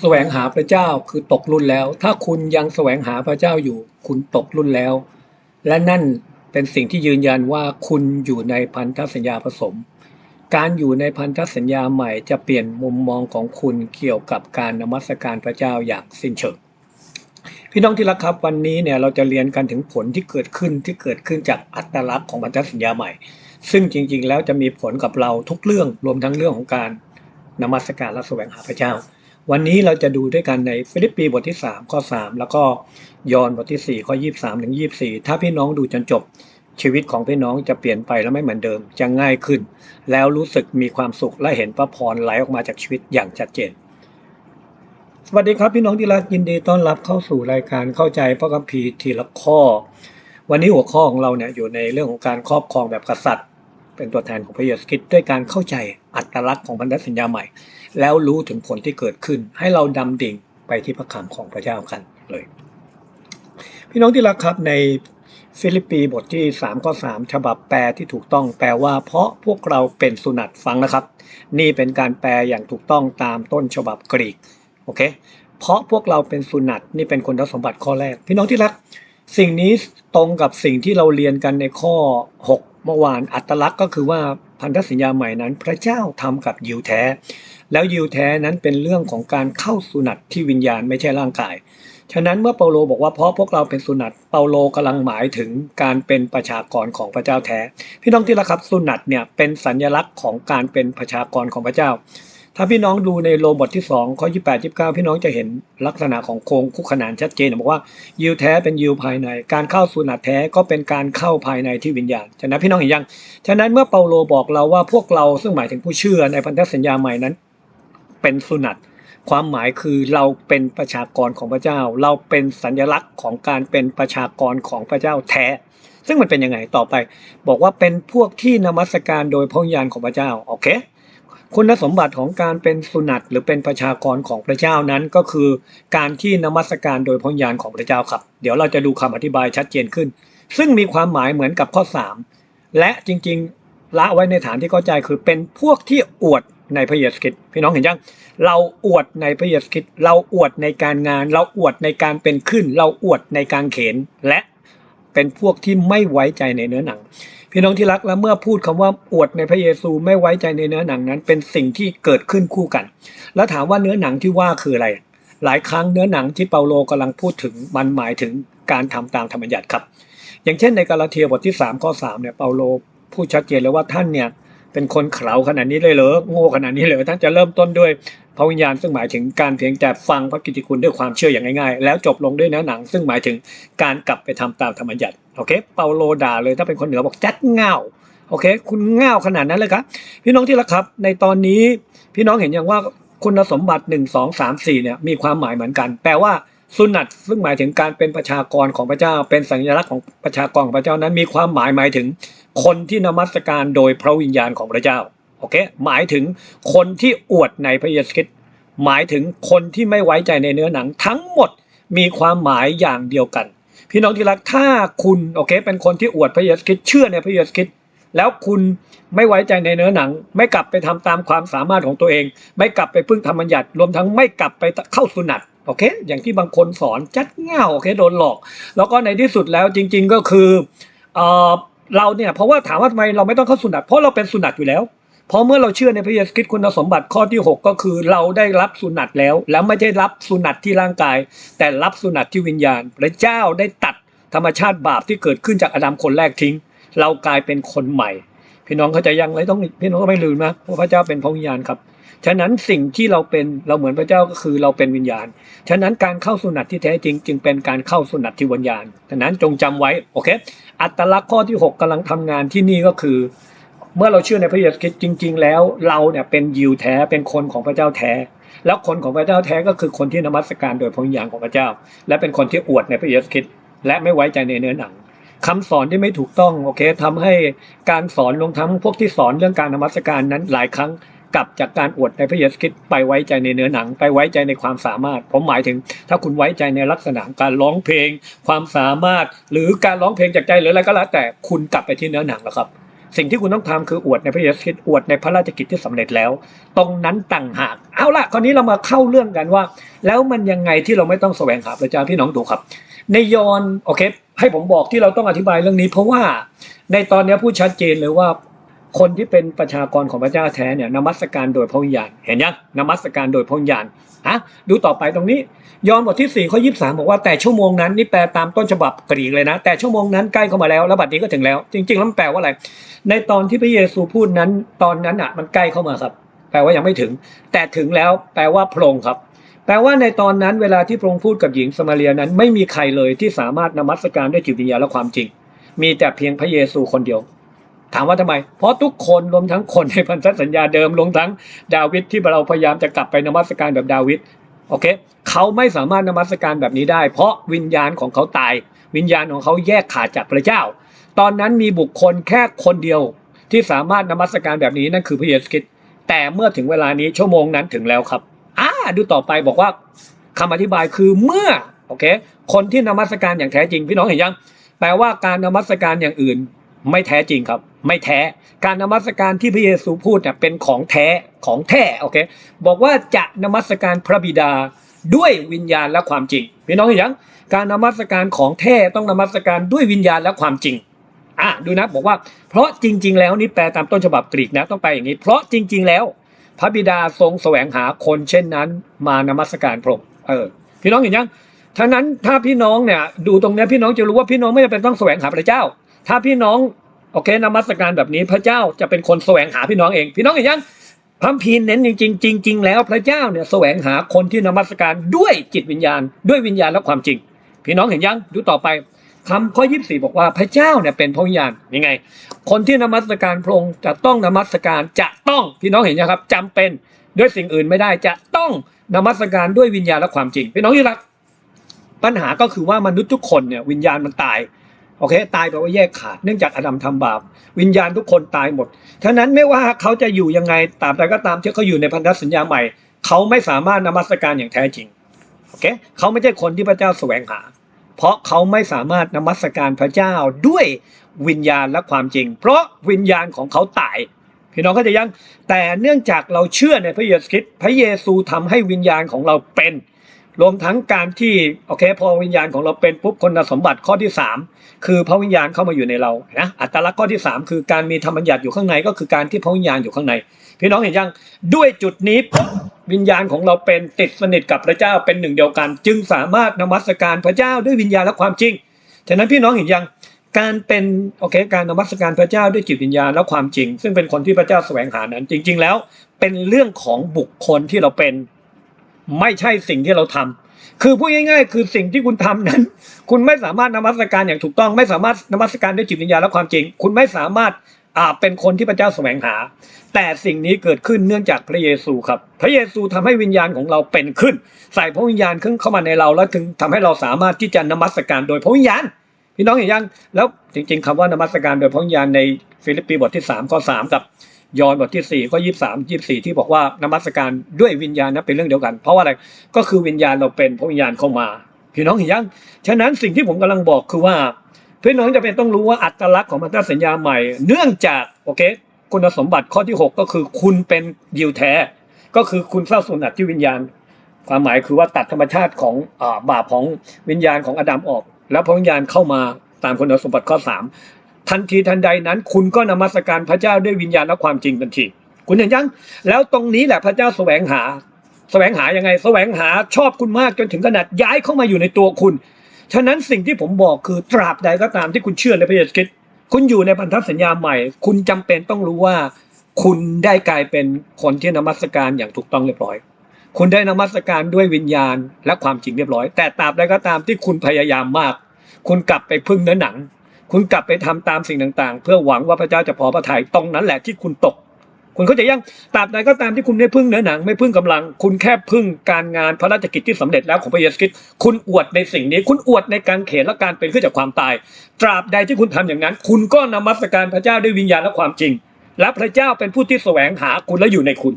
แสวงหาพระเจ้าคือตกรุ่นแล้ว ถ้าคุณยังแสวงหาพระเจ้าอยู่ คุณตกรุ่นแล้ว และนั่นเป็นสิ่งที่ยืนยันว่าคุณอยู่ในพันธสัญญาผสม การอยู่ในพันธสัญญาใหม่จะเปลี่ยนมุมมองของคุณเกี่ยวกับการนมัสการพระเจ้าอย่างสิ้นเชิงพี่น้องที่รักครับวันนี้เนี่ยเราจะเรียนกันถึงผลที่เกิดขึ้นที่เกิดขึ้นจากอัตลักษณ์ของพันธสัญญาใหม่ ซึ่งจริง ๆ แล้วจะมีผลกับเราทุกเรื่องรวมทั้งเรื่องของการนมัสการและแสวงหาพระเจ้า วันนี้เราจะดูด้วยกันในฟิลิปปีบทที่ 3 ข้อ 3 แล้วก็ยอห์นบทที่ 4 ข้อ 23 ถึง 24 ถ้าพี่น้องดูจนจบ ชีวิตของพี่น้องจะเปลี่ยนไปและไม่เหมือนเดิม จะง่ายขึ้น แล้วรู้สึกมีความสุขและเห็นพระพรไหลออกมาจากชีวิตอย่างชัดเจน สวัสดีครับพี่น้องที่รักยินดีต้อนรับเข้าสู่รายการเข้าใจพระคัมภีร์ทีละข้อ วันนี้หัวข้อของเราเนี่ยอยู่ในเรื่องของการครอบครองแบบกษัตริย์ เป็นตัวแทนของพระเยซูคริสต์ด้วยการเข้าใจอัตลักษณ์ของพันธสัญญาใหม่ แล้วรู้ถึงผลที่เกิดขึ้น ให้เราดำดิ่งไปที่พระคำของพระเจ้ากันเลย พี่น้องที่รักครับในฟิลิปปีบทที่3ข้อ3ฉบับแปลที่ถูกต้องแปลว่าเพราะพวกเราเป็นสุนัตฟังนะครับ นี่เป็นการแปลอย่างถูกต้องตามต้นฉบับกรีกโอเคเพราะพวกเราเป็นสุนัตนี่เป็นคุณสมบัติข้อแรก พี่น้องที่รัก สิ่งนี้ตรงกับสิ่งที่เราเรียนกันในข้อ 6 เมื่อวานอัตลักษณ์ก็คือว่าพันธสัญญาใหม่นั้น พระเจ้าทำกับยิวแท้ แล้วยิวแท้นั้นเป็นเรื่องของการเข้าสุนัตที่วิญญาณไม่ใช่ร่างกาย ฉะนั้นเมื่อเปาโลบอกว่าเพราะพวกเราเป็นสุนัตเปาโลกำลังหมายถึงการเป็นประชากรของพระเจ้าแท้ พี่น้องที่รักครับสุนัตเนี่ยเป็นสัญลักษณ์ของการเป็นประชากรของพระเจ้า ถ้าพี่น้องดูในโรมบทที่2ข้อ28 29 พี่น้องจะเห็นลักษณะของโครงคู่ขนานชัดเจนบอกว่ายิวแท้เป็นยิวภายใน การเข้าสุนัตแท้ก็เป็นการเข้าภายในที่วิญญาณฉะนั้นพี่น้องเห็นยังฉะนั้นเมื่อเปาโลบอกเราว่าพวกเราซึ่งหมายถึงผู้เชื่อในพันธสัญญาใหม่นั้น เป็นสุนัตความหมายคือเราเป็นประชากรของพระเจ้า เราเป็นสัญลักษณ์ของการเป็นประชากรของพระเจ้าแท้ ซึ่งมันเป็นยังไงต่อไป บอกว่าเป็นพวกที่นมัสการโดยพระญาณของพระเจ้าโอเค คุณสมบัติของการเป็นสุนัตหรือเป็นประชากรของพระเจ้านั้นก็คือการที่นมัสการโดยพระวิญาณของพระเจ้าครับ เดี๋ยวเราจะดูคำอธิบายชัดเจนขึ้น ซึ่งมีความหมายเหมือนกับข้อ 3 และจริงๆละไว้ในฐานที่เข้าใจคือเป็นพวกที่อวดในพระเยซูคริสต์พี่น้องเห็นยังเราอวดในพระเยซูคริสต์เราอวดในการงาน เราอวดในการเป็นขึ้น เราอวดในการเขนและ เป็นพวกที่ไม่ไว้ใจในเนื้อหนัง พี่น้องที่รักแล้วเมื่อพูดคำว่าอวดในพระเยซูไม่ไว้ใจในเนื้อหนังนั้น เป็นสิ่งที่เกิดขึ้นคู่กัน แล้วถามว่าเนื้อหนังที่ว่าคืออะไร หลายครั้งเนื้อหนังที่เปาโลกำลังพูดถึงมันหมายถึงการทำตามธรรมบัญญัติครับ อย่างเช่นในกาลาเทียบทที่3ข้อ3เนี่ยเปาโลพูดชัดเจนเลยว่าท่านเนี่ย เป็นคนเขลาขนาดนี้เลยเหรอโง่ขนาดนี้เลยท่านจะเริ่มต้นด้วยพระวิญญาณซึ่งหมายถึงการเพียงแต่ฟังพระกิติคุณด้วยความเชื่ออย่างง่ายๆ แล้วจบลงด้วยเนื้อหนัง ซึ่งหมายถึงการกลับไปทำตามธรรมญัติโอเคเปาโลด่าเลยถ้าเป็นคนเหนือบอกจัดเงาโอเค คุณเง่าขนาดนั้นเลยครับ พี่น้องที่รักครับ ในตอนนี้พี่น้องเห็นอย่างว่าคุณสมบัติ 1 2 3 4เนี่ยมีความหมายเหมือนกัน แปลว่าสุนัตซึ่งหมายถึงการเป็นประชากรของพระเจ้า เป็นสัญลักษณ์ของประชากรของพระเจ้านั้นมีความหมายหมายถึง คนที่นมัสการโดยพระวิญญาณของพระเจ้าโอเคหมายถึงคนที่อวดในพระเยซูคริสต์หมายถึงคนที่ไม่ไว้ใจในเนื้อหนังทั้งหมดมีความหมายอย่างเดียวกัน พี่น้องที่รักถ้าคุณโอเค เป็นคนที่อวดพระเยซูคริสต์เชื่อในพระเยซูคริสต์แล้วคุณไม่ไว้ใจในเนื้อหนัง ไม่กลับไปทำตามความสามารถของตัวเอง ไม่กลับไปพึ่งธรรมบัญญัติรวมทั้งไม่กลับไปเข้าสุนัตโอเค อย่างที่บางคนสอนจัดเง่าโอเคโดนหลอก แล้วก็ในที่สุดแล้วจริง ๆก็คือเออ เราเนี่ยเพราะว่าถามว่าทำไมเราไม่ต้องเข้าสุนัตเพราะเราเป็นสุนัตอยู่แล้วเพราะเมื่อเราเชื่อในพระเยซูคริสต์คุณสมบัติข้อที่ 6 ก็คือเราได้รับสุนัตแล้ว แล้วไม่ได้รับสุนัตที่ร่างกาย แต่รับสุนัตที่วิญญาณ พระเจ้าได้ตัดธรรมชาติบาปที่เกิดขึ้นจากอดัมคนแรกทิ้ง เรากลายเป็นคนใหม่ พี่น้องเข้าใจยังไรต้องพี่น้องก็ไม่ลืมนะเพราะพระเจ้าเป็นพระวิญญาณครับ ฉะนั้นสิ่งที่เราเป็นเราเหมือนพระเจ้าก็คือเราเป็นวิญญาณ ฉะนั้นการเข้าสุนัตที่แท้จริง จึงเป็นการเข้าสุนัตที่วิญญาณฉะนั้นจงจำไว้โอเค อัตลักษณ์ข้อที่ 6กำลังทำงานที่นี่ก็คือ เมื่อเราเชื่อในพระเยซูคริสต์จริง ๆ แล้วเราเนี่ยเป็นยิวแท้เป็นคนของพระเจ้าแท้ แล้วคนของพระเจ้าแท้ก็คือคนที่นมัสการโดยพระวิญญาณของพระเจ้า และเป็นคนที่อวดในพระเยซูคริสต์และไม่ไว้ใจในเนื้อหนังคำสอนที่ไม่ถูกต้องโอเคทำให้การสอนลงทั้งพวกที่สอนเรื่องการนมัสการนั้นหลายครั้ง กลับจากการอวดในพระเยซูคริสต์ไปไว้ใจในเนื้อหนัง ไปไว้ใจในความสามารถ ผมหมายถึง ถ้าคุณไว้ใจในลักษณะการร้องเพลง ความสามารถ หรือการร้องเพลงจากใจหรืออะไรก็แล้วแต่คุณกลับไปที่เนื้อหนังแล้วครับสิ่งที่คุณต้องทำคืออวดในพระเยซูคริสต์อวดในพระราชกิจที่สำเร็จแล้ว ตรงนั้นต่างหาก เอาล่ะคราวนี้เรามาเข้าเรื่องกันว่า แล้วมันยังไงที่เราไม่ต้องแสวงหาพระเจ้าพี่น้องดูครับ ในยอนโอเค ให้ผมบอกที่เราต้องอธิบายเรื่องนี้ เพราะว่าในตอนนี้พูดชัดเจนเลยว่า คนที่เป็นประชากรของพระเจ้าแท้เนี่ยนมัสการโดยพระวิญญาณเห็นยังนมัสการโดยพระวิญญาณอะดูต่อไปตรงนี้ ยอห์นบทที่4ข้อ23บอกว่าแต่ชั่วโมงนั้นนี่แปลตามต้นฉบับกรีกเลยนะ แต่ชั่วโมงนั้นใกล้เข้ามาแล้วแล้วบัดนี้ก็ถึงแล้ว จริงๆแล้วมันแปลว่าอะไร ในตอนที่พระเยซูพูดนั้นตอนนั้นอะมันใกล้เข้ามาครับ แปลว่ายังไม่ถึง แต่ถึงแล้วแปลว่าพรงค์ครับแปลว่าในตอนนั้นเวลาที่พระองค์พูดกับหญิงสมาเรียนั้น ไม่มีใครเลยที่สามารถนมัสการด้วยจิตวิญญาณและความจริง มีแต่เพียงพระเยซูคนเดียว ถามว่าทำไม เพราะทุกคนรวมทั้งคนในพันธสัญญาเดิมรวมทั้งดาวิดที่เราพยายามจะกลับไปนมัสการแบบดาวิดโอเคเขาไม่สามารถนมัสการแบบนี้ได้ เพราะวิญญาณของเขาตาย วิญญาณของเขาแยกขาดจากพระเจ้า ตอนนั้นมีบุคคลแค่คนเดียว ที่สามารถนมัสการแบบนี้นั่นคือพระเยซูคริสต์แต่เมื่อถึงเวลานี้ชั่วโมงนั้นถึงแล้วครับอ่าดูต่อไปบอกว่าคำอธิบายคือเมื่อโอเคคนที่นมัสการอย่างแท้จริงพี่น้องเห็นยังแปลว่าการนมัสการอย่างอื่น ไม่แท้จริงครับ ไม่แท้ การนมัสการที่พระเยซูพูดเนี่ยเป็นของแท้ของแท้โอเคบอกว่าจะนมัสการพระบิดาด้วยวิญญาณและความจริงพี่น้องเห็นยังการนมัสการของแท้ต้องนมัสการด้วยวิญญาณและความจริงอะดูนะบอกว่าเพราะจริง ๆ แล้วนี่แปลตามต้นฉบับกรีกนะต้องไปอย่างนี้ เพราะจริง ๆ แล้ว พระบิดาทรงแสวงหาคนเช่นนั้นมานมัสการพระองค์เออพี่น้องเห็นยังท่านั้นถ้าพี่น้องเนี่ยดูตรงนี้พี่น้องจะรู้ว่าพี่น้องไม่จำเป็นต้องแสวงหาพระเจ้า ถ้าพี่น้องโอเคนมัสการแบบนี้พระเจ้าจะเป็นคนแสวงหาพี่น้องเอง พี่น้องเห็นยังพระพีร์เน้นจริงๆจริงๆแล้วพระเจ้าเนี่ยแสวงหาคนที่นมัสการด้วยจิตวิญญาณ ด้วยวิญญาณและความจริง พี่น้องเห็นยังดูต่อไปคำข้อยี่สี่บอกว่าพระเจ้าเนี่ยเป็นพระวิญญาณยังไง คนที่นมัสการพระองค์จะต้องนมัสการจะต้องพี่น้องเห็นยังครับจำเป็นด้วยสิ่งอื่นไม่ได้จะต้องนมัสการด้วยวิญญาณและความจริง พี่น้องที่รักปัญหาก็คือว่ามนุษย์ทุกคนเนี่ยวิญญาณมันตาย โอเค ตายแปลว่าแยกขาดเนื่องจากอดัมทำบาป วิญญาณทุกคนตายหมดฉะนั้นไม่ว่าเขาจะอยู่ยังไงตาบใดก็ตามที่เขาอยู่ในพันธสัญญาใหม่ เขาไม่สามารถนมัสการอย่างแท้จริงโอเคเขาไม่ใช่คนที่พระเจ้าแสวงหา เพราะเขาไม่สามารถนมัสการพระเจ้าด้วยวิญญาณและความจริง เพราะวิญญาณของเขาตายพี่น้องเข้าใจยัง แต่เนื่องจากเราเชื่อในพระเยซูคริสต์พระเยซูทำให้วิญญาณของเราเป็น รวมทั้งการที่โอเคพอวิญญาณของเราเป็นปุ๊บคุณสมบัติข้อที่ 3 คือพระวิญญาณเข้ามาอยู่ในเรานะอัตลักษณ์ข้อที่ 3 คือการมีธรรมบัญญัติอยู่ข้างในก็คือการที่พระวิญญาณอยู่ข้างใน พี่น้องเห็นยังด้วยจุดนี้ปุ๊บวิญญาณของเราเป็นติดสนิทกับพระเจ้าเป็นหนึ่งเดียวกัน จึงสามารถนมัสการพระเจ้าด้วยวิญญาณและความจริงฉะนั้นพี่น้องเห็นยังการเป็นโอเคการนมัสการพระเจ้าด้วยจิตวิญญาณและความจริง ซึ่งเป็นคนที่พระเจ้าแสวงหานั้น จริง ๆ แล้วเป็นเรื่องของบุคคลที่เราเป็น ไม่ใช่สิ่งที่เราทำคือพูดง่าย ๆ คือสิ่งที่คุณทำนั้น คุณไม่สามารถนมัสการอย่างถูกต้อง ไม่สามารถนมัสการด้วยจิตวิญญาณและความจริง คุณไม่สามารถอ่าเป็นคนที่พระเจ้าแสวงหา แต่สิ่งนี้เกิดขึ้นเนื่องจากพระเยซูครับ พระเยซูทำให้วิญญาณของเราเป็นขึ้น ใส่พระวิญญาณขึ้นเข้ามาในเราแล้วถึงทำให้เราสามารถที่จะนมัสการโดยพระวิญญาณพี่น้องเห็นยังแล้วจริง ๆคำว่านมัสการโดยพระวิญญาณในฟิลิปปีบทที่3ข้อ3กับ ยอห์นบทที่4ี่ข้อยี่สามยี่สี่ที่บอกว่านมัสการด้วยวิญญาณนั้นเป็นเรื่องเดียวกัน เพราะว่าอะไรก็คือวิญญาณเราเป็นพระวิญญาณเข้ามาพี่น้องเห็นยังฉะนั้นสิ่งที่ผมกำลังบอกคือว่าพี่น้องจะเป็นต้องรู้ว่าอัตลักษณ์ของพันธสัญญาใหม่ เนื่องจากโอเคคุณสมบัติข้อที่ 6 ก็คือคุณเป็นยิวแท้ ก็คือคุณเศร้าสุนัตที่วิญญาณ ความหมายคือว่าตัดธรรมชาติของอบาปของวิญญาณของอดัมออก แล้วพระวิญญาณเข้ามาตามคุณสมบัติข้อสาม ทันทีทันใดนั้น คุณก็นมัสการพระเจ้าด้วยวิญญาณและความจริงทันที คุณเห็นยัง แล้วตรงนี้แหละพระเจ้าแสวงหา แสวงหายังไง แสวงหาชอบคุณมากจนถึงขนาดย้ายเข้ามาอยู่ในตัวคุณ ฉะนั้นสิ่งที่ผมบอกคือตราบใดก็ตามที่คุณเชื่อในพระเยซูคริสต์คุณอยู่ในพันธสัญญาใหม่ คุณจำเป็นต้องรู้ว่า คุณได้กลายเป็นคนที่นมัสการอย่างถูกต้องเรียบร้อย คุณได้นมัสการด้วยวิญญาณและความจริงเรียบร้อย แต่ตราบใดก็ตามที่คุณพยายามมาก คุณกลับไปพึ่งเนื้อหนัง คุณกลับไปทำตามสิ่งต่าง ๆ เพื่อหวังว่าพระเจ้าจะพอพระทัยตรงนั้นแหละที่คุณตก คุณเข้าใจยังตราบใดก็ตามที่คุณไม่พึ่งเนื้อหนัง ไม่พึ่งกำลัง คุณแค่พึ่งการงานพระราชกิจที่สำเร็จแล้วของพระเยซูคริสต์คุณอวดในสิ่งนี้ คุณอวดในการเขนและการเป็นขึ้นจากความตาย ตราบใดที่คุณทำอย่างนั้น คุณก็นมัสการพระเจ้าด้วยวิญญาณและความจริง และพระเจ้าเป็นผู้ที่แสวงหาคุณและอยู่ในคุณ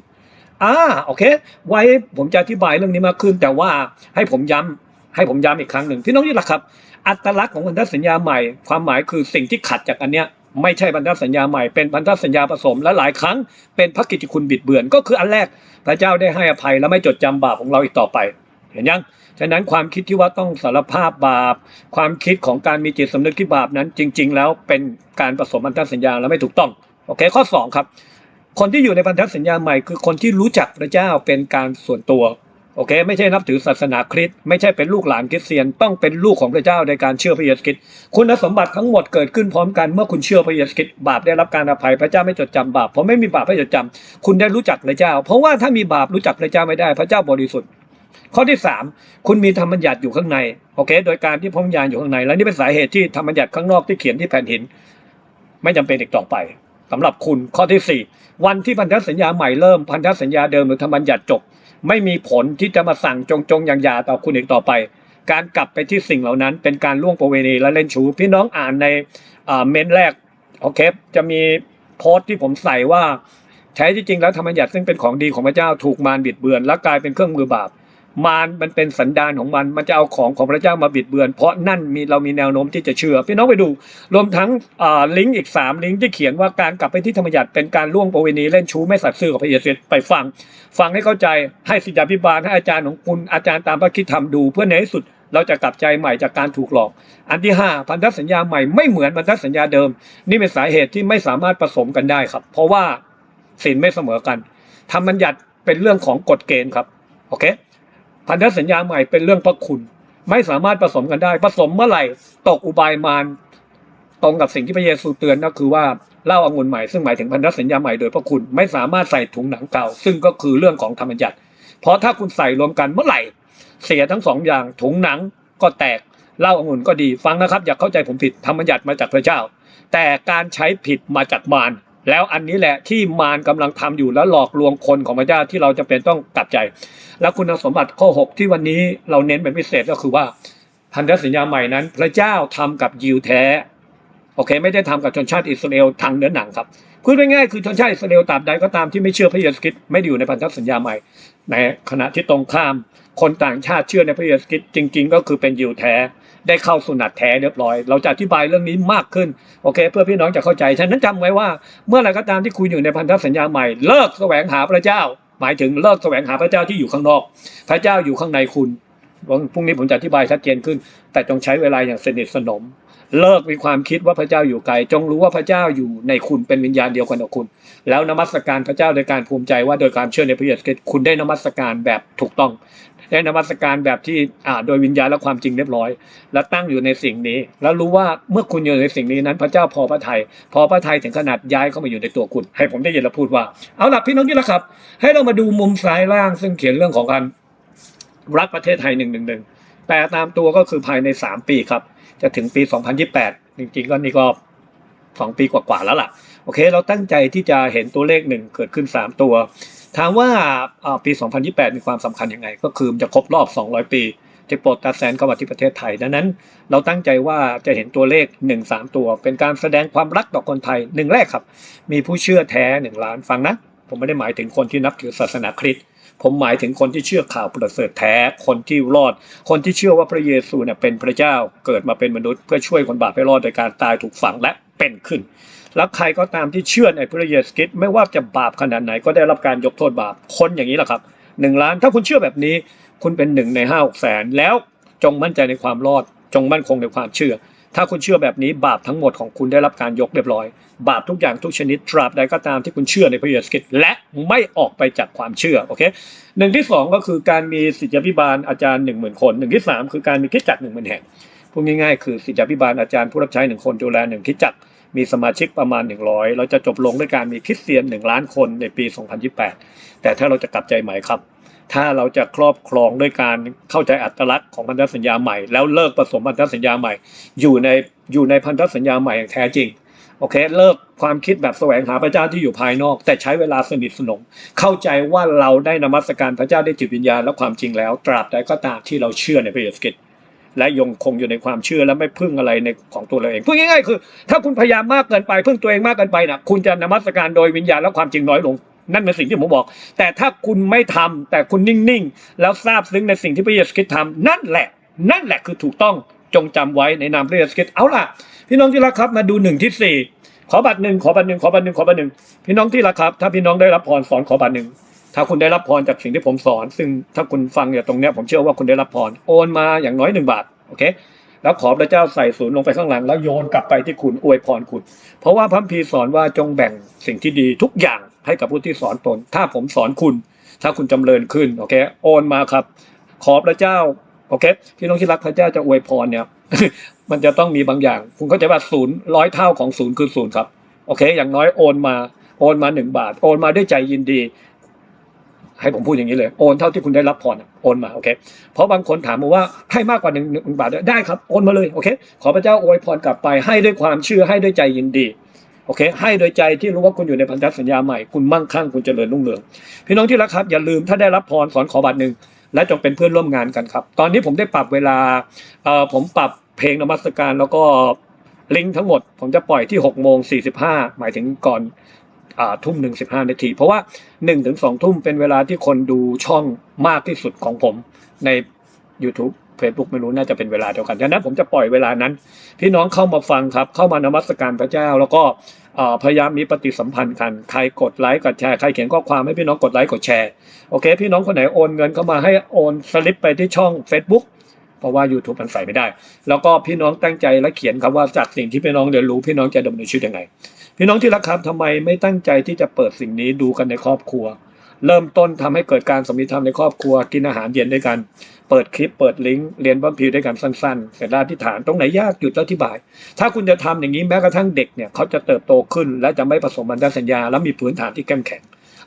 อ่าโอเค ไว้ผมจะอธิบายเรื่องนี้มากขึ้น แต่ว่าให้ผมย้ำให้ผมย้ำอีกครั้งหนึ่งพี่น้องนี่หละครับ อัตลักษณ์ของพันธสัญญาใหม่ ความหมายคือสิ่งที่ขัดจากอันเนี้ยไม่ใช่พันธสัญญาใหม่ เป็นพันธสัญญาผสม และหลายครั้งเป็นพระกิตติคุณบิดเบือน ก็คืออันแรกพระเจ้าได้ให้อภัยและไม่จดจำบาปของเราอีกต่อไป เห็นยัง ฉะนั้นความคิดที่ว่าต้องสารภาพบาป ความคิดของการมีจิตสำนึกที่บาปนั้น จริง ๆ แล้วเป็นการผสมพันธสัญญาและไม่ถูกต้อง โอเค ข้อสองครับ คนที่อยู่ในพันธสัญญาใหม่ คือคนที่รู้จักพระเจ้าเป็นการส่วนตัว โอเค ไม่ใช่นับถือศาสนาคริสต์ไม่ใช่เป็นลูกหลานคริสเตียน ต้องเป็นลูกของพระเจ้าในการเชื่อพระเยซูคริสต์คุณสมบัติทั้งหมดเกิดขึ้นพร้อมกันเมื่อคุณเชื่อพระเยซูคริสต์บาปได้รับการอภัยพระเจ้าไม่จดจำบาปผมไม่มีบาปให้จดจำคุณได้รู้จักพระเจ้า เพราะว่าถ้ามีบาปรู้จักพระเจ้าไม่ได้พระเจ้าบริสุทธิ์ข้อที่สามคุณมีธรรมบัญญัติอยู่ข้างในโอเค โดยการที่พระวิญญาณอยู่ข้างใน และนี่เป็นสาเหตุที่ธรรมบัญญัติข้างนอกที่เขียนที่แผ่นหิน ไม่จำเป็นอีกต่อไปสำหรับคุณข้อที่สี่วันที่พันธสัญญาใหม่เริ่มพันธสัญญาเดิมหรือธรรมบัญญัติจบ ไม่มีผลที่จะมาสั่งจงจงอย่างยาต่อคุณอีกต่อไป การกลับไปที่สิ่งเหล่านั้น เป็นการล่วงประเวณีและเล่นชูพี่น้องอ่านในเมนแรกโอเคจะมีโพสต์ที่ผมใส่ว่าแท้ที่จริงแล้วธรรมบัญญัติซึ่งเป็นของดีของพระเจ้าถูกมารบิดเบือนและกลายเป็นเครื่องมือบาป มารมันเป็นสันดานของมัน มันจะเอาของของพระเจ้ามาบิดเบือน เพราะนั่นมีเรามีแนวโน้มที่จะเชื่อ พี่น้องไปดู รวมทั้งลิงก์อีก 3 ลิงก์ที่เขียนว่าการกลับไปที่ธรรมยัติเป็นการล่วงประเวณีเล่นชู้ไม่สัตย์ซื่อกับพระเยซูไปฟัง ฟังให้เข้าใจให้ศิษยาพิบาลให้อาจารย์ของคุณอาจารย์ตามพระคิดทำดู เพื่อในที่สุดเราจะกลับใจใหม่จากการถูกหลอก อันที่ 5 พันธสัญญาใหม่ไม่เหมือนพันธสัญญาเดิม นี่เป็นสาเหตุที่ไม่สามารถผสมกันได้ครับ เพราะว่าศีลไม่เสมอกันธรรมบัญญัติเป็นเรื่องของกฎเกณฑ์ครับโอเค พันธสัญญาใหม่เป็นเรื่องพระคุณ ไม่สามารถผสมกันได้ ผสมเมื่อไหร่ตกอุบายมารตรงกับสิ่งที่พระเยซูเตือนก็คือว่าเล้าอางุ่นใหม่ซึ่งหมายถึงพันธสัญญาใหม่โดยพระคุณไม่สามารถใส่ถุงหนังเก่า ซึ่งก็คือเรื่องของธรรมบัญญัติเพราะถ้าคุณใส่รวมกันเมื่อไหร่ เสียทั้งสองอย่างถุงหนังก็แตกเล้าองุ่นก็ดีฟังนะครับ อย่าเข้าใจผมผิดธรรมบัญญัติมาจากพระเจ้า แต่การใช้ผิดมาจากมาร แล้วอันนี้แหละที่มารกำลังทำอยู่แล้วหลอกลวงคนของพระเจ้าที่เราจะเป็นต้องกลับใจ และคุณสมบัติข้อ 6 ที่วันนี้เราเน้นเป็นพิเศษก็คือว่าพันธสัญญาใหม่นั้น พระเจ้าทำกับยิวแท้โอเค ไม่ได้ทำกับชนชาติอิสราเอลทางเนื้อหนังครับพูดง่ายๆคือชนชาติอิสราเอลตราบใดก็ตามที่ไม่เชื่อพระเยซูคริสต์ไม่อยู่ในพันธสัญญาใหม่ ในขณะที่ตรงข้าม คนต่างชาติเชื่อในพระเยซูคริสต์จริง ๆ ก็คือเป็นยิวแท้ ได้เข้าสุนัตแท้เรียบร้อย เราจะอธิบายเรื่องนี้มากขึ้นโอเค เพื่อพี่น้องจะเข้าใจ ฉะนั้นจำไว้ว่าเมื่อไรก็ตามที่คุณอยู่ในพันธสัญญาใหม่เลิกแสวงหาพระเจ้า หมายถึงเลิกแสวงหาพระเจ้าที่อยู่ข้างนอก พระเจ้าอยู่ข้างในคุณ พรุ่งนี้ผมจะอธิบายชัดเจนขึ้น แต่จงใช้เวลาอย่างสนิทสนม เลิกมีความคิดว่าพระเจ้าอยู่ไกล จงรู้ว่าพระเจ้าอยู่ในคุณเป็นวิญญาณเดียวกันกับคุณ แล้วนมัสการพระเจ้าโดยการภูมิใจว่าโดยการเชื่อในพระเยซูคริสต์คุณได้นมัสการแบบถูกต้องได้นมัสการแบบที่อ่าโดยวิญญาณและความจริงเรียบร้อย และตั้งอยู่ในสิ่งนี้ แล้วรู้ว่าเมื่อคุณอยู่ในสิ่งนี้นั้น พระเจ้าพอพระทัยพอพระทัยถึงขนาดย้ายเข้ามาอยู่ในตัวคุณ ให้ผมได้ยินและพูดว่าเอาล่ะพี่น้องที่รักครับ ให้เรามาดูมุมซ้ายล่างซึ่งเขียนเรื่องของการ รักประเทศไทยหนึ่งหนึ่งหนึ่งแปลตามตัวก็คือภายในสามปีครับ จะถึงปี2028จริงๆก็นี่ก็สองปีกว่าๆแล้วล่ะ โอเค เราตั้งใจที่จะเห็นตัวเลขหนึ่งเกิดขึ้น3ตัว ถามว่าอ่าปี 2028 มีความสำคัญยังไง ก็คือมันจะครบรอบ 200 ปีที่โปรดตาแซนเข้ามาที่ประเทศไทย ดังนั้น เราตั้งใจว่าจะเห็นตัวเลข 1 3 ตัว เป็นการแสดงความรักต่อคนไทยหนึ่งแรกครับ มีผู้เชื่อแท้ 1 ล้านฟังนะ ผมไม่ได้หมายถึงคนที่นับถือศาสนาคริสต์ ผมหมายถึงคนที่เชื่อข่าวประเสริฐแท้ คนที่รอด คนที่เชื่อว่าพระเยซูเนี่ยเป็นพระเจ้าเกิดมาเป็นมนุษย์ เพื่อช่วยคนบาปให้รอดโดยการตายถูกฝังและเป็นขึ้น แล้วใครก็ตามที่เชื่อในพระเยซูคริสต์ไม่ว่าจะบาปขนาดไหนก็ได้รับการยกโทษบาป คนอย่างนี้แหละครับหนึ่งล้านถ้าคุณเชื่อแบบนี้ คุณเป็นหนึ่งในห้าหกแสนแล้วจงมั่นใจในความรอด จงมั่นคงในความเชื่อ ถ้าคุณเชื่อแบบนี้บาปทั้งหมดของคุณได้รับการยกเรียบร้อย บาปทุกอย่างทุกชนิดตราบใดก็ตามที่คุณเชื่อในพระเยซูคริสต์และไม่ออกไปจากความเชื่อโอเคหนึ่งที่สองก็คือการมีศิษยาภิบาลอาจารย์หนึ่งหมื่นคนหนึ่งที่สามคือการมีคิดจักรหนึ่งหมื่นแห่งพูดง่ายๆคือศิษยาภิบาลอาจารย์ผู้รับใช้หนึ่งคนดูแลหนึ่งคิดจักรมีสมาชิกประมาณ 100 เราจะจบลงด้วยการมีคริสเตียน 1 ล้านคนในปี 2028 แต่ถ้าเราจะกลับใจใหม่ครับ ถ้าเราจะครอบครองด้วยการเข้าใจอัตลักษณ์ของพันธสัญญาใหม่ แล้วเลิกผสมพันธสัญญาใหม่ อยู่ในอยู่ในพันธสัญญาใหม่อย่างแท้จริงโอเคเลิกความคิดแบบแสวงหาพระเจ้าที่อยู่ภายนอก แต่ใช้เวลาสนิทสนม เข้าใจว่าเราได้นมัสการพระเจ้าได้จิตวิญญาณและความจริงแล้ว ตราบใดก็ตามที่เราเชื่อในพระเยซูคริสต์และยงคงอยู่ในความเชื่อและไม่พึ่งอะไรในของตัวเราเองพูดง่ายๆคือ ถ้าคุณพยายามมากเกินไปพึ่งตัวเองมากเกินไปนะคุณจะนมัสการโดยวิญญาณและความจริงน้อยลง นั่นเป็นสิ่งที่ผมบอก แต่ถ้าคุณไม่ทำแต่คุณนิ่งๆ แล้วทราบซึ้งในสิ่งที่พระเยซูคริสต์ทำนั่นแหละ นั่นแหละคือถูกต้องจงจำไว้ในนามพระเยซูคริสต์เอาล่ะ พี่น้องที่รักครับมาดูหนึ่งที่สี่ขอบัตรหนึ่งขอบัตรหนึ่งขอบัตรหนึ่งขอบัตรหนึ่งพี่น้องที่รักครับ ถ้าพี่น้องได้รับพรสอนขอบัตรหนึ่งถ้าคุณได้รับพรจากสิ่งที่ผมสอน ซึ่งถ้าคุณฟังอยู่ตรงเนี้ยผมเชื่อว่าคุณได้รับพรโอนมาอย่างน้อยหนึ่งบาทโอเคแล้วขอพระเจ้าใส่ศูนย์ลงไปข้างหลัง แล้วโยนกลับไปที่คุณอวยพรคุณ เพราะว่าพระคัมภีสอนว่าจงแบ่งสิ่งที่ดีทุกอย่าง ให้กับผู้ที่สอนตน ถ้าผมสอนคุณ ถ้าคุณจำเริญขึ้นโอเคโอนมาครับ ขอพระเจ้าโอเคพี่น้องที่รักพระเจ้าจะอวยพรเนี่ย มันจะต้องมีบางอย่าง คุณเข้าใจว่าศูนย์ร้อยเท่าของศูนย์คือศูนย์ครับโอเค อย่างน้อยโอนมาโอนมาหนึ่งบาท โอนมาด้วยใจยินดี ให้ผมพูดอย่างนี้เลย โอนเท่าที่คุณได้รับพรโอนมาโอเค เพราะบางคนถามมาว่าให้มากกว่าหนึ่งหนึ่งบาทด้วยได้ครับโอนมาเลยโอเค ขอพระเจ้าอวยพรกลับไปให้ด้วยความเชื่อให้ด้วยใจยินดี โอเค ให้โดยใจที่รู้ว่าคุณอยู่ในพันธสัญญาใหม่ คุณมั่งคั่งคุณเจริญรุ่งเรือง พี่น้องที่รักครับ อย่าลืมถ้าได้รับพรสอนขอบาทหนึ่งและจงเป็นเพื่อนร่วมงานกันครับ ตอนนี้ผมได้ปรับเวลาเอ่อผมปรับเพลงนมัสการแล้วก็ลิงก์ทั้งหมด ผมจะปล่อยที่6โมง45หมายถึงก่อนอทุ่มหนึ่งสิบห้านาที เพราะว่า1ถึง2ทุ่มเป็นเวลาที่คนดูช่องมากที่สุดของผมใน YouTube Facebook ไม่รู้น่าจะเป็นเวลาเดียวกันดังนั้นผมจะปล่อยเวลานั้น พี่น้องเข้ามาฟังครับ เข้ามานมัสการพระเจ้า แล้วก็พยายามมีปฏิสัมพันธ์กันใครกดไลค์กดแชร์ใครเขียนข้อความให้พี่น้องกดไลค์กดแชร์โอเค พี่น้องคนไหนโอนเงินเข้ามาให้โอนสลิปไปที่ช่อง Facebook เพราะว่า YouTube มันใส่ไม่ได้ แล้วก็พี่น้องตั้งใจและเขียนครับว่าจากสิ่งที่พี่น้องเรียนรู้พี่น้องจะดำเนินชีวิตยังไง พี่น้องที่รักครับทำไมไม่ตั้งใจที่จะเปิดสิ่งนี้ดูกันในครอบครัว เริ่มต้นทำให้เกิดการสมิธรรมในครอบครัวกินอาหารเย็นด้วยกัน เปิดคลิปเปิดลิงก์เรียนบัมพีด้วยกันสั้นๆ เสร็จแล้วอธิษฐานตรงไหนยากหยุดแล้วอธิบาย ถ้าคุณจะทำอย่างนี้แม้กระทั่งเด็กเนี่ยเขาจะเติบโตขึ้น และจะไม่ผสมพันธสัญญา และมีพื้นฐานที่เข้มแข็ง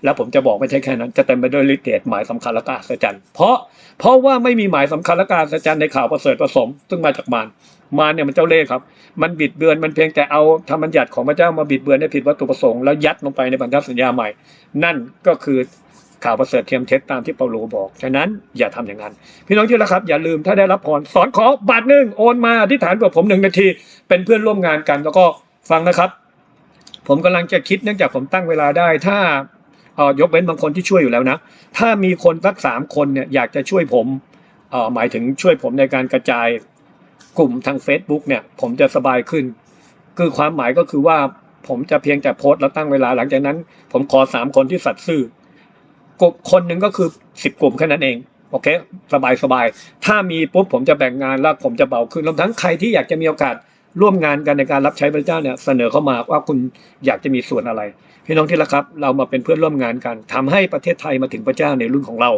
แล้วผมจะบอกไม่ใช่แค่นั้น จะเต็มไปด้วยฤทธิ์เดชหมายสำคัญและกาอัศจรรย์เพราะเพราะว่าไม่มีหมายสำคัญและกาอัศจรรย์ในข่าวประเสริฐผสม ซึ่งมาจากมารมารเนี่ยมันเจ้าเล่ห์ครับ มันบิดเบือนมันเพียงแต่เอาธรรมบัญญัติของพระเจ้ามาบิดเบือนให้ผิดวัตถุประสงค์แล้วยัดลงไปในพันธสัญญาใหม่ นั่นก็คือ ข่าวประเสริฐเทียมเท็จตามที่เปาโลบอก ฉะนั้นอย่าทำอย่างนั้น พี่น้องที่รักครับ อย่าลืมถ้าได้รับพรสอนขอบาทหนึ่งโอนมาอธิษฐานกับผมหนึ่งนาที เป็นเพื่อนร่วมงานกัน แล้วก็ฟังนะครับ ผมกำลังจะคิดเนื่องจากผมตั้งเวลาได้ถ้าเอ่อยกเว้นบางคนที่ช่วยอยู่แล้วนะ ถ้ามีคนสักสามคนเนี่ยอยากจะช่วยผมเอ่อหมายถึงช่วยผมในการกระจายกลุ่มทาง Facebook เนี่ย ผมจะสบายขึ้น คือความหมายก็คือว่าผมจะเพียงแต่โพสต์แล้วตั้งเวลาหลังจากนั้น ผมขอสามคนที่สัตย์ซื่อ กลุ่มคนหนึ่งก็คือสิบกลุ่มแค่นั้นเองโอเคสบายสบายถ้ามีปุ๊บผมจะแบ่งงานแล้วผมจะเบาขึ้นรวมทั้งใครที่อยากจะมีโอกาสร่วมงานกันในการรับใช้พระเจ้าเนี่ยเสนอเข้ามาว่าคุณอยากจะมีส่วนอะไร พี่น้องที่รักครับ เรามาเป็นเพื่อนร่วมงานกันทำให้ประเทศไทยมาถึงพระเจ้าในรุ่นของเรา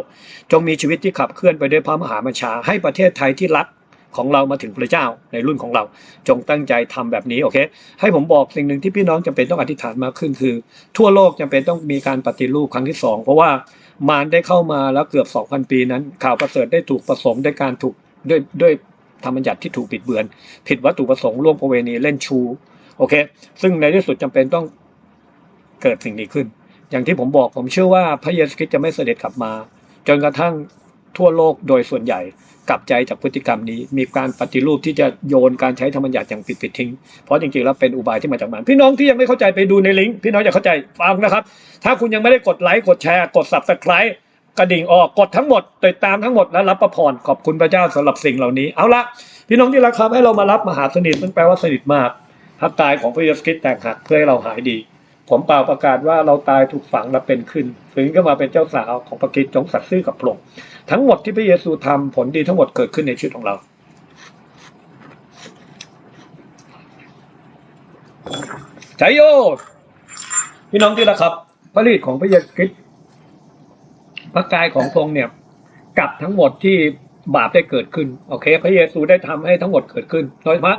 จงมีชีวิตที่ขับเคลื่อนไปด้วยพระมหาบัญชา ให้ประเทศไทยที่รัก ของเรามาถึงพระเจ้าในรุ่นของเรา จงตั้งใจทำแบบนี้โอเค ให้ผมบอกสิ่งหนึ่งที่พี่น้องจำเป็นต้องอธิษฐานมากขึ้นคือ ทั่วโลกจำเป็นต้องมีการปฏิรูปครั้งที่สองเพราะว่ามารได้เข้ามาแล้วเกือบ 2,000 ปีนั้น ข่าวประเสริฐได้ถูกผสมด้วยการถูกด้วยด้วยธรรมบัญญัติที่ถูกปิดเบือน ผิดวัตถุประสงค์ร่วมประเวณีเล่นชูโอเค ซึ่งในที่สุดจำเป็นต้องเกิดสิ่งนี้ขึ้น อย่างที่ผมบอกผมเชื่อว่าพระเยซูคริสต์จะไม่เสด็จกลับมา จนกระทั่ง ทั่วโลกโดยส่วนใหญ่กลับใจจากพฤติกรรมนี้ มีการปฏิรูปที่จะโยนการใช้ธรรมบัญญัติอย่างปิดๆทิ้ง เพราะจริงๆแล้วเป็นอุบายที่มาจากมัน พี่น้องที่ยังไม่เข้าใจไปดูในลิงก์พี่น้องอยากเข้าใจฟังนะครับ ถ้าคุณยังไม่ได้กดไลค์กดแชร์กด subscribe กระดิ่งออกกดทั้งหมดติดตามทั้งหมดและรับประพรขอบคุณพระเจ้าสำหรับสิ่งเหล่านี้เอาละพี่น้องที่รักครับให้เรามารับมหาสนิทซึ่งแปลว่าสนิทมากพระกายของพระเยซูคริสต์แตกหักเพื่อให้เราหายดี ผมเปล่าประกาศว่าเราตายถูกฝังและเป็นขึ้นถึงก็มาเป็นเจ้าสาวของพระคริสต์จงสัตย์ซื่อกับพระองค์ทั้งหมดที่พระเยซูทำผลดีทั้งหมดเกิดขึ้นในชีวิตของเราใจโยพี่น้องที่รักครับ พระฤทธิ์ของพระเยซูคริสต์พระกายของพระองค์เนี่ยกลับทั้งหมดที่บาปได้เกิดขึ้น โอเค พระเยซูได้ทำให้ทั้งหมดเกิดขึ้น โดยเฉพาะ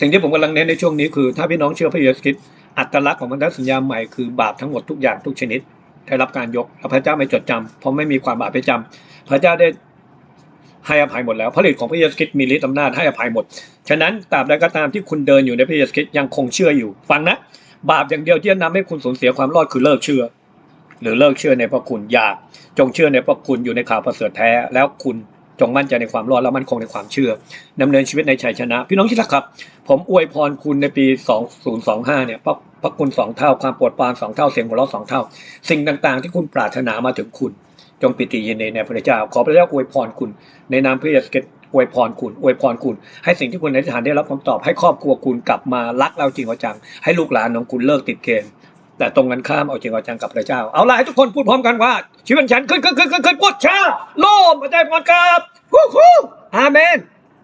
สิ่งที่ผมกำลังเน้นในช่วงนี้คือ ถ้าพี่น้องเชื่อพระเยซูคริสต์ อัตลักษณ์ของพันธสัญญาใหม่คือบาปทั้งหมดทุกอย่างทุกชนิดได้รับการยกและพระเจ้าไม่จดจำเพราะไม่มีความบาปไปจำพระเจ้าได้ให้อภัยหมดแล้วพระฤทธิ์ของพระเยซูคริสต์มีฤทธิ์อำนาจให้อภัยหมด ฉะนั้นตราบใดก็ตามที่คุณเดินอยู่ในพระเยซูคริสต์ยังคงเชื่ออยู่ ฟังนะ บาปอย่างเดียวที่จะนำให้คุณสูญเสียความรอดคือเลิกเชื่อ หรือเลิกเชื่อในพระคุณอย่าจงเชื่อในพระคุณอยู่ในข่าวประเสริฐแท้แล้วคุณ จงมั่นใจในความรอดและมั่นคงในความเชื่อดำเนินชีวิตในชัยชนะ พี่น้องที่รักครับ ผมอวยพรคุณในปี 2025 เนี่ยพระพระคุณสองเท่าความโปรดปรานสองเท่าเสียงหัวเราะสองเท่า สิ่งต่างๆ ที่คุณปรารถนามาถึงคุณ จงปิติยินดีในพระเจ้า ขอพระเจ้าอวยพรคุณ ในนามพระเยซูคริสต์อวยพรคุณอวยพรคุณ ให้สิ่งที่คุณอธิษฐานได้รับคำตอบให้ครอบครัวคุณกลับมารักเราจริงจังให้ลูกหลานของคุณเลิกติดเกม แต่ตรงกันข้ามเอาจริงเอาจังกับพระเจ้า เอาล่ะให้ทุกคนพูดพร้อมกันว่า ชีวิตฉันขึ้นขึ้นขึ้นขึ้นขึ้นพุทธชาโลมพระเจ้าพรครับฮู้ฮู้อาเมน